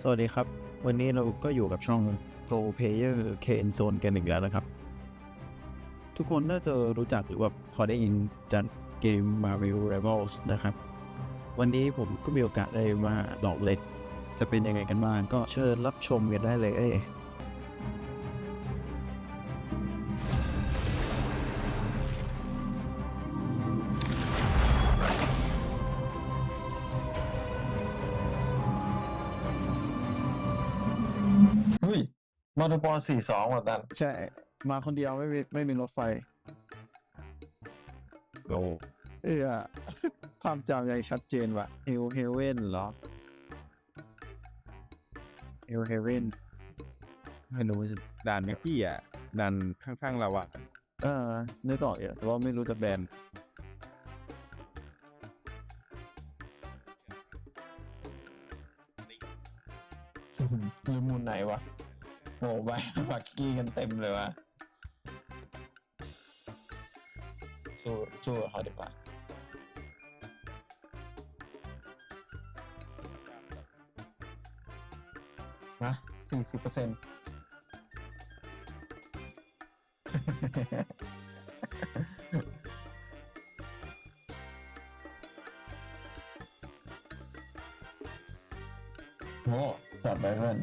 สวัสดีครับ วันนี้เราก็อยู่กับช่อง Pro Player k n Zone กันอีกแล้วนะครับ ทุกคนน่าจะรู้จักหรือว่าพอได้ยินจากเกม Marvel Rivals นะครับ วันนี้ผมก็มีโอกาสได้มาลองเล่นจะเป็นยังไงกันบ้างก็เชิญรับชมกันได้เลย มอเตอร์บอลสี่สองว่ะดันใช่ มาคนเดียวไม่มีไม่มีรถไฟ โอ้เออความจำยังชัดเจนว่ะเฮลเฮเว่นเหรอเฮลเฮเว่นไม่รู้สิด่านเมื่อกี้อะด่านข้างๆเราอะเออนึกออกอยู่แต่ว่าไม่รู้จะแบนลืมมูลไหนวะ โอ้ใบบักกี้กันเต็มเลยวะสู้สู้กับเขาดีกว่านะสี่สิบเปอร์เซ็นต์โอ้จัดไปเพื่อน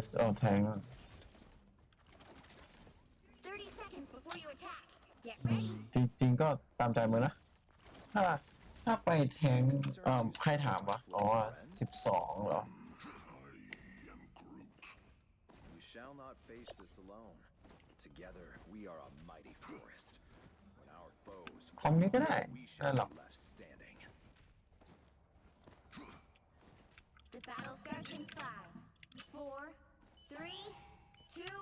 yes เอาแทง30 seconds before you attack. Get อืม ready. จริงจริงๆก็ตามใจมือนะ ถ้า ถ้าไปแทงเอ่อใครถามวะ อ๋อสิบสองเหรอ You shall not face this alone. Together, we are a mighty forest. When our foes คอมนี้ก็ได้ we นั่น shall หรอก be left standing. The battle starts in five, four, three, two,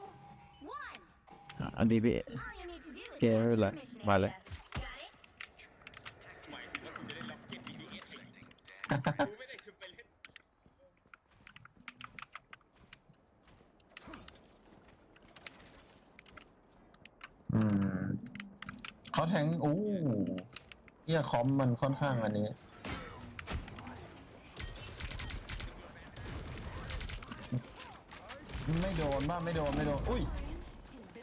one. อันนี้พี่เกมไม่เป็นไรมาเลยอืมเขาแทงโอู้เยี่ยคอมมันค่อนข้างอันนี้ ไม่โดนบ้าไม่โดน ไม่โดน อุ้ย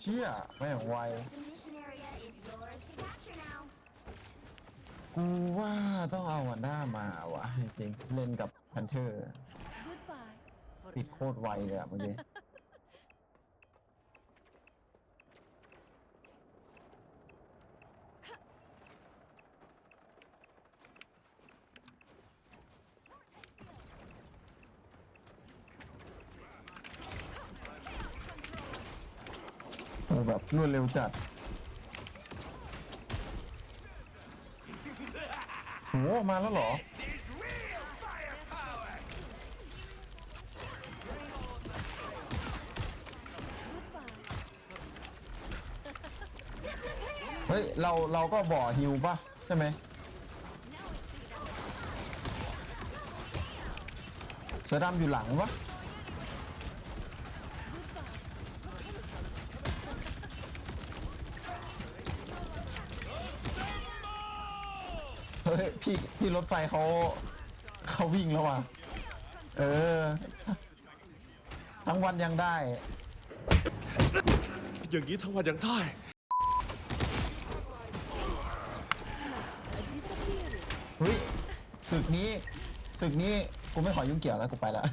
ชี่ยไม่งไว The mission area is yours to capture now. กูว่าต้องเอาวันด้ามาวะจริงๆเล่นกับพันเทอร์ปิดโคตรไวเลยอะเมื่อกี้ แบบรวดเร็วจัดโหมาแล้วเหรอ เฮ้ย เราเราก็บ่อฮิวป่ะ ใช่ไหมเสือดำอยู่หลังปะเฮ้ย พี่พี่รถไฟเขาเขาวิ่งแล้วว่ะ เออ ทั้งวันยังได้ อย่างนี้ทั้งวันยังได้ เฮ้ยศึกนี้ศึกนี้กูไม่ขอยุ่งเกี่ยวแล้วกูไปละ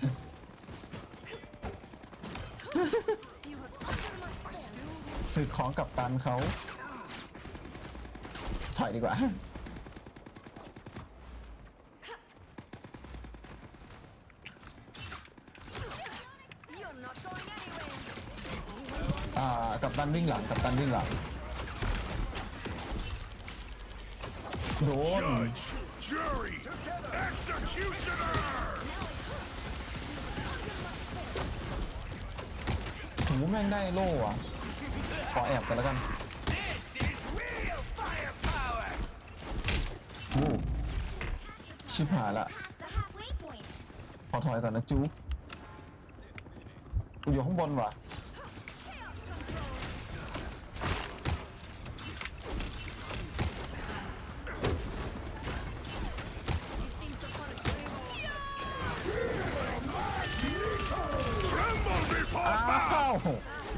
ศึกของกับตันเขาถอยดีกว่า You're not going anywhere. อ่ากับตันวิ่งหลังกับตันวิ่งหลังโดน Judge, jury, executioner! ถึงแม่งได้โล่อะขอแอบกันแล้วกันโอ้ชิบหายละ Past the halfway point. ขอถอยก่อนนะจูกูอยู่ข้างบนว่ะ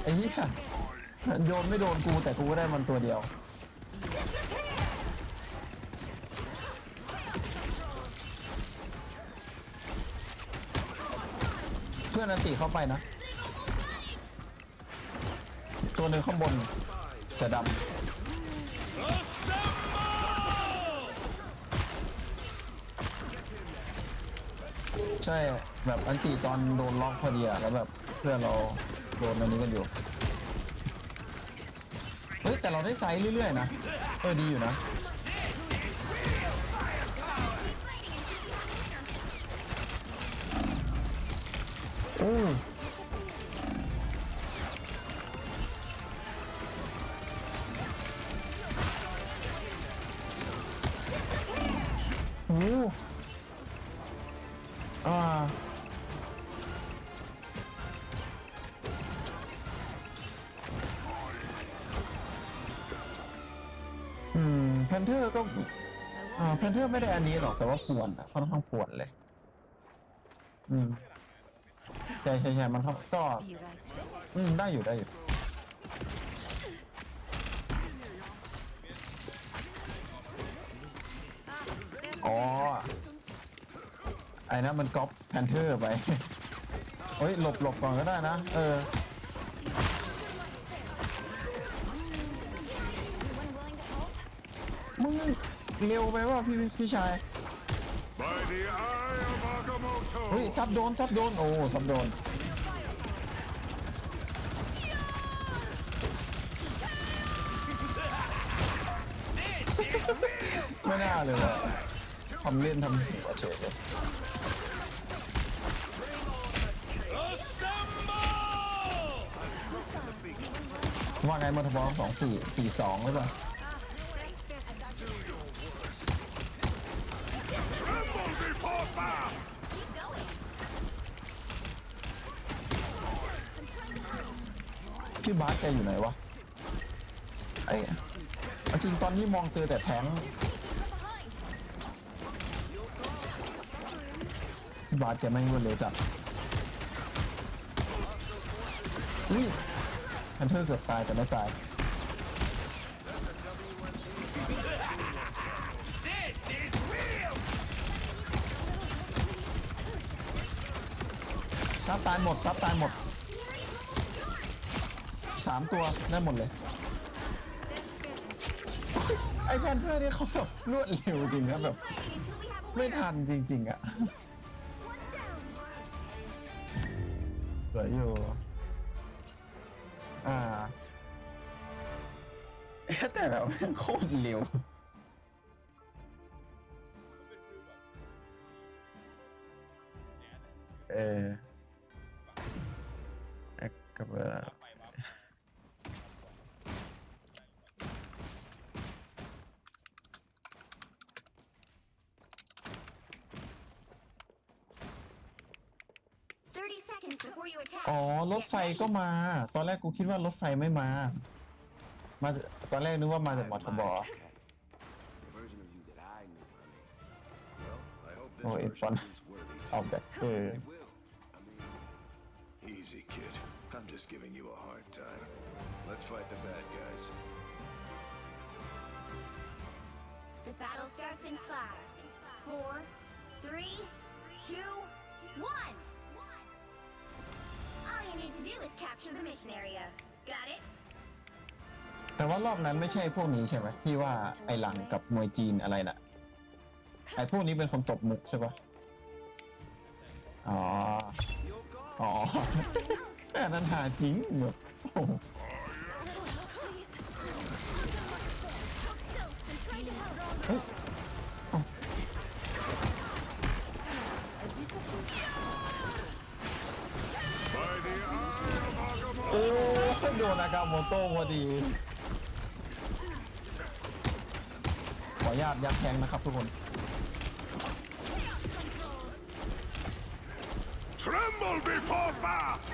ไอ้เหี้ยโยนไม่โดนกูแต่กูก็ได้มันตัวเดียว เพื่อนอันติเข้าไปนะ ตัวหนึ่งข้างบนเสือดำใช่แบบอันติตอนโดนล็อกพอดีอะแล้วแบบเพื่อนเรา โดนอันนี้กันอยู่ เฮ้ย แต่เราได้ไซส์เรื่อยๆนะ เออ ดีอยู่นะ โอ้โห เทอร์ไม่ได้อันนี้หรอกแต่ว่าปวดอะค่อนข้างปวดเลย อืมใช่ใช่ใช่มันก็ก็ อืมได้อยู่ได้อยู่อ๋อไอ้นะมันก๊อปแพนเทอร์ไปเฮ้ยหลบหลบก่อนก็ได้นะ เออมึง เร็วไปว่าพี่พี่ชาย By the eye of Agamotto! เฮ้ยซับโดนซับโดนโอ้ซับโดนไม่น่าเลยว่ะทำเล่นทำหัวเฉยเลยว่าไงมอเตอร์บอลสองสี่สี่สองหรือเปล่า Tremble before fast! พี่บาสแกอยู่ไหนวะไอ้จริงตอนนี้มองเจอแต่แทงพี่บาสแกแม่งรวดเร็วจัดอุ้ยแพนเทอร์เกือบตายแต่ไม่ตายซับตายหมดซับตายหมด สามตัวได้หมดเลย ไอแพนเทอร์นี่เขาแบบรวดเร็วจริงนะแบบ ไม่ทันจริง ๆ อะ สวยอยู่ อ่า แต่แบบโคตรเร็วเออแอคกับเวลา 30 seconds before you attack. อ๋อรถไฟก็มา ตอนแรกกูคิดว่ารถไฟไม่มา มาจากตอนแรกนึกว่ามาจากมอเตอร์บอ The version of you that I knew, honey. Well, I hope this Oh, it's version fun. proves worthy. เอาแบบเออ It will. I mean, Easy, kid. I'm just giving you a hard time. Let's fight the bad guys. The battle starts in five, four, three, two, one. Is capture the mission area. Got it? แต่ว่ารอบนั้นไม่ใช่พวกนี้ใช่ไหมที่ว่าไอหลังกับมวยจีนอะไรน่ะ ไอพวกนี้เป็นคนตบมุกใช่ปะอ๋อ อ๋อ แต่อันนั้นหาจริงแบบโอ้โห ดนอากาโมโต้พอดี ขออนุญาตยัดแทงนะครับทุกคน Tremble before fast!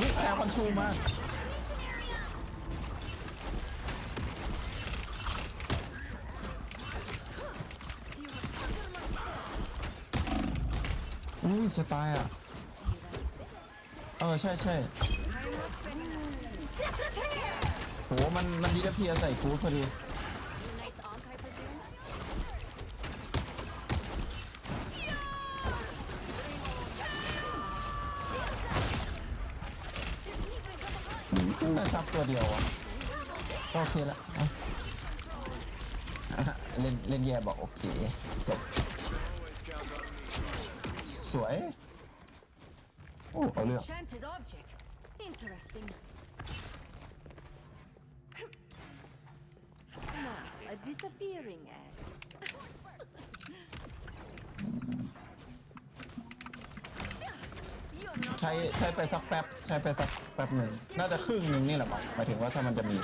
นี่แพรพันชูมา อุ้ยจะตายอะ เออ ใช่ใช่ โหมันมันดีดเพียใส่กูดพอดี Knight's Ankh, I presume? ได้ซับตัวเดียวอะก็โอเคละอะอะเล่นเล่นแย่บอกโอเคจบสวย โอ้เอาเรื่อง Enchanted object. Interesting. Now, a disappearing egg. ใช้ใช้ไปสักแป๊บ ใช้ไปสักแป๊บหนึ่ง น่าจะครึ่งหนึ่งนี่แหละมั้งหมายถึงว่าถ้ามันจะมี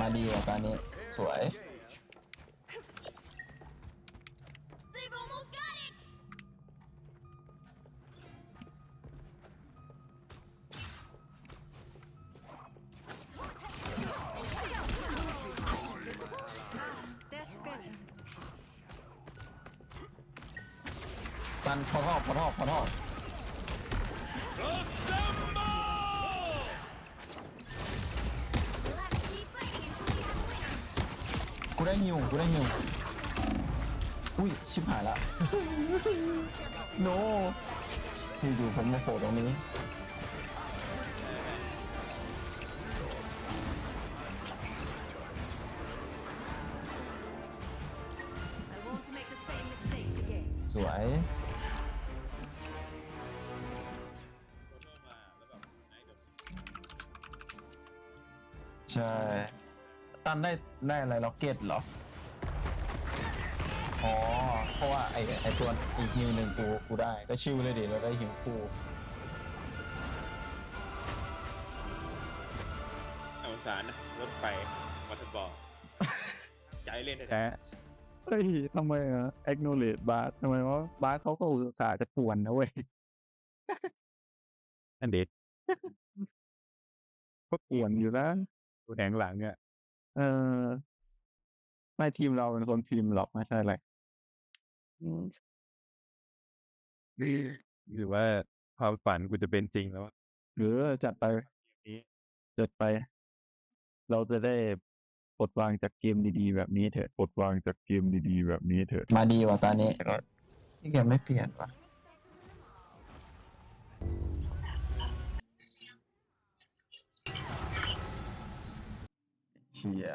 มาดีกว่าการนี้ สวย They've almost got it! That's better. ตันพอทอบพอทอบพอทอบ ได้ฮิวกูได้ฮิวอุ้ยชิบหายละ โนอยู่ๆผมมาโผล่ตรงนี้สวยใช่ ตันได้ได้อะไรล็อกเก็ตเหรอ อ๋อ เพราะว่าไอไอตัวอีกฮิวหนึ่งกูกูได้ ก็ชิวเลยดิเราได้ฮิวคู่เอาสารนะรถไฟวัตบอลใจเล่นแต่เฮ้ยทำไมอะ acknowledge บาสทำไมวะบาสเขาก็อุตส่าห์จะกวนนะเว้ยอันเด็ดก็กวนอยู่นะตัวแดงหลังเนี่ย เออไม่ทีมเราเป็นคนพิมพ์หรอกไม่ใช่อะไรอืมหรือว่าความฝันกูจะเป็นจริงแล้วหรือจัดไปนี้จัดไป เราจะได้ปลดวางจากเกมดีๆแบบนี้เถอะปลดวางจากเกมดีๆแบบนี้เถอะ มาดีว่ะตานี้นี่แกไม่เปลี่ยนวะ เชีย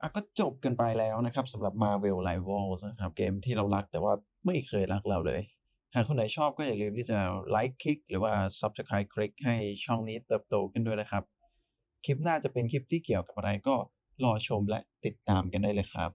อะก็จบกันไปแล้วนะครับสำหรับ Marvel Rivals นะครับ เกมที่เรารักแต่ว่าไม่เคยรักเราเลย หากคนไหนชอบก็อย่าลืมที่จะไลค์คลิกหรือว่า Subscribe คลิกให้ช่องนี้เติบโตขึ้นด้วยนะครับ คลิปหน้าจะเป็นคลิปที่เกี่ยวกับอะไรก็รอชมและติดตามกันได้เลยครับ